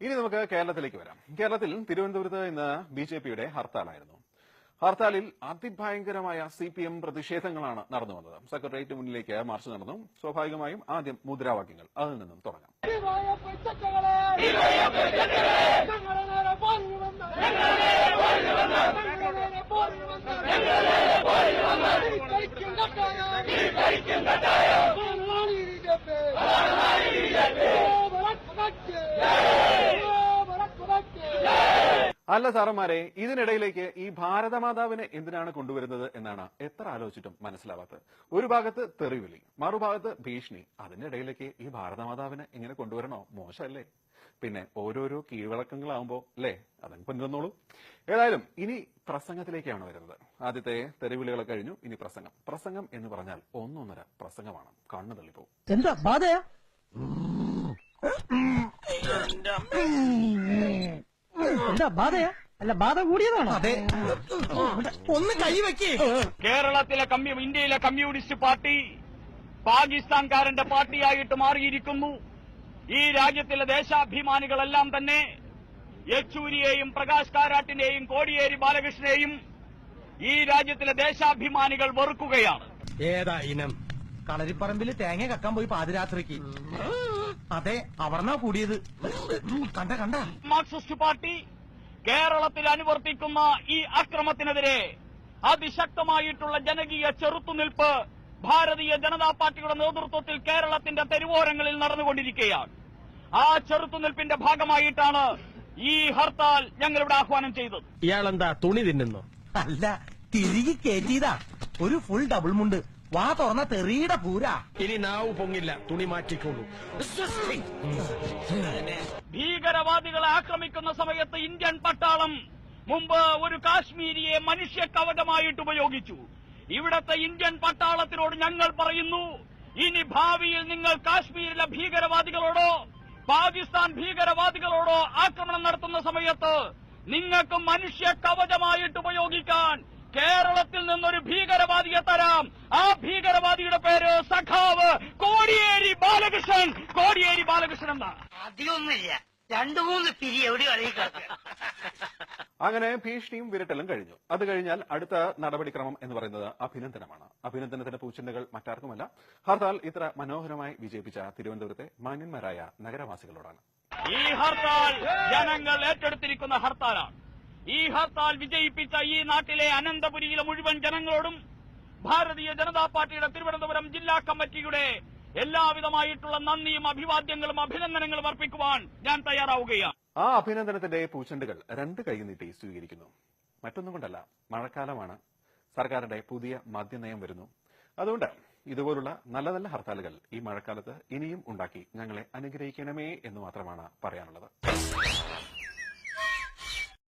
ഇനി നമുക്ക് കേരളത്തിലേക്ക് വരാം. കേരളത്തിൽ തിരുവനന്തപുരത്ത് ഇന്ന് ബി ജെ പിയുടെ ഹർത്താലായിരുന്നു. ഹർത്താലിൽ അതിഭയങ്കരമായ സി പി എം പ്രതിഷേധങ്ങളാണ് നടന്നു വന്നത്. സെക്രട്ടേറിയറ്റ് മുന്നിലേക്ക് മാർച്ച് നടന്നു. സ്വാഭാവികമായും ആദ്യം മുദ്രാവാക്യങ്ങൾ. അതിൽ നിന്നും തുടങ്ങാം. അല്ല സാറന്മാരെ ഇതിനിടയിലേക്ക് ഈ ഭാരതമാതാവിനെ എന്തിനാണ് കൊണ്ടുവരുന്നത് എന്നാണ് എത്ര ആലോചിച്ചിട്ടും മനസ്സിലാവാത്തത് ഒരു ഭാഗത്ത് തെറിവിളി മറുഭാഗത്ത് ഭീഷണി അതിനിടയിലേക്ക് ഈ ഭാരതമാതാവിനെ എങ്ങനെ കൊണ്ടുവരണോ മോശമല്ലേ പിന്നെ ഓരോരോ കീഴ്വഴക്കങ്ങളാവുമ്പോ അല്ലേ അതങ്ങ് കൊണ്ടുവന്നോളൂ ഏതായാലും ഇനി പ്രസംഗത്തിലേക്കാണ് വരുന്നത് ആദ്യത്തെ തെരുവിളികളെ കഴിഞ്ഞു ഇനി പ്രസംഗം പ്രസംഗം എന്ന് പറഞ്ഞാൽ ഒന്നൊന്നര പ്രസംഗമാണ് കണ്ണു തള്ളിപ്പോവും എന്താ ബാധയാ എന്താ ബാധയാ? അല്ല ബാധ കൂടിയതാണോ? അതെ. ഒന്ന് കൈ വെക്കേ. കേരളത്തിലെ ഇന്ത്യയിലെ കമ്മ്യൂണിസ്റ്റ് പാർട്ടി പാകിസ്ഥാൻകാരന്റെ പാർട്ടിയായിട്ട് മാറിയിരിക്കുന്നു. ഈ രാജ്യത്തിലെ ദേശാഭിമാനികളെല്ലാം തന്നെ യെച്ചൂരിയെയും പ്രകാശ് കാരാട്ടിനെയും കോടിയേരി ബാലകൃഷ്ണനെയും ഈ രാജ്യത്തിലെ ദേശാഭിമാനികൾ വെറുക്കുകയാണ്. ഏതാ ഇനം? കളരിപ്പറമ്പിൽ തേങ്ങ കക്കാൻ പോയി പാതിരാത്രിക്ക്. അതെ അവർന്നാ കൂടിയത്. കണ്ട കണ്ട. മാർക്സിസ്റ്റ് പാർട്ടി കേരളത്തിൽ അനുവർത്തിക്കുന്ന ഈ അക്രമത്തിനെതിരെ അതിശക്തമായിട്ടുള്ള ജനകീയ ചെറുത്തുനിൽപ്പ് ഭാരതീയ ജനതാ പാർട്ടിയുടെ നേതൃത്വത്തിൽ കേരളത്തിന്റെ തെരുവോരങ്ങളിൽ നടന്നുകൊണ്ടിരിക്കുകയാണ്. ആ ചെറുത്തുനിൽപ്പിന്റെ ഭാഗമായിട്ടാണ് ഈ ഹർത്താൽ ഞങ്ങളിവിടെ ആഹ്വാനം ചെയ്തത്. ഇയാളെന്താ തുണി തിന്നുന്നു? അല്ല തിരികെ കയറ്റിയതാ ഒരു ഫുൾ ഡബിൾ മുണ്ട്. വാ തുറന്ന തെറിയുടെ പൂരാ. ഇനി നാവ് പൊങ്ങില്ല തുണി മാറ്റിക്കോളൂ. ഭീകരവാദികളെ ആക്രമിക്കുന്ന സമയത്ത് ഇന്ത്യൻ പട്ടാളം മുമ്പ് ഒരു കാശ്മീരിയെ മനുഷ്യ കവചമായിട്ട് ഉപയോഗിച്ചു. ഇവിടത്തെ ഇന്ത്യൻ പട്ടാളത്തിനോട് ഞങ്ങൾ പറയുന്നു ഇനി ഭാവിയിൽ നിങ്ങൾ കാശ്മീരിലെ ഭീകരവാദികളോടോ പാകിസ്ഥാൻ ഭീകരവാദികളോടോ ആക്രമണം നടത്തുന്ന സമയത്ത് നിങ്ങൾക്ക് മനുഷ്യ കവചമായിട്ട് ഉപയോഗിക്കാൻ കേരളത്തിൽ നിന്നൊരു ഭീകരവാദിയെ തരാം. ആ ഭീകരവാദിയുടെ പേര് സഖാവ് കോടിയേരി ബാലകൃഷ്ണൻ. കോടിയേരി ബാലകൃഷ്ണൻ എന്നാണ് അധികമൊന്നുമില്ല രണ്ടു മൂന്ന് പിരി എവിടെ അങ്ങനെ ഭീഷണിയും വിരട്ടലും കഴിഞ്ഞു. അത് കഴിഞ്ഞാൽ അടുത്ത നടപടിക്രമം എന്ന് പറയുന്നത് അഭിനന്ദനമാണ്. അഭിനന്ദനത്തിന്റെ പൂച്ചെണ്ടുകൾ മറ്റാർക്കുമല്ല. ഹർത്താൽ ഇത്ര മനോഹരമായി വിജയിപ്പിച്ച തിരുവനന്തപുരത്തെ മാന്യന്മാരായ നഗരവാസികളോടാണ്. ഈ ഹർത്താൽ ജനങ്ങൾ ഏറ്റെടുത്തിരിക്കുന്ന ഹർത്താലാണ്. ഈ ഹർത്താൽ വിജയിപ്പിച്ച ഈ നാട്ടിലെ അനന്തപുരിയിലെ മുഴുവൻ ജനങ്ങളോടും ഭാരതീയ ജനതാ പാർട്ടിയുടെ തിരുവനന്തപുരം ജില്ലാ കമ്മിറ്റിയുടെ എല്ലാവിധമായിട്ടുള്ള നന്ദിയും അഭിവാദ്യങ്ങളും അഭിനന്ദനങ്ങളും അർപ്പിക്കുവാൻ ഞാൻ തയ്യാറാവുകയാണ്. ആ അഭിനന്ദനത്തിന്റെ പൂച്ചെണ്ടുകൾ രണ്ട് കൈ നീട്ടി സ്വീകരിക്കുന്നു. മറ്റൊന്നും കൊണ്ടല്ല മഴക്കാലമാണ്. സർക്കാരിന്റെ പുതിയ മദ്യനയം വരുന്നു. അതുകൊണ്ട് ഇതുപോലുള്ള നല്ല നല്ല ഹർത്താലുകൾ ഈ മഴക്കാലത്ത് ഇനിയും ഉണ്ടാക്കി ഞങ്ങളെ അനുഗ്രഹിക്കണമേ എന്ന് മാത്രമാണ് പറയാനുള്ളത്.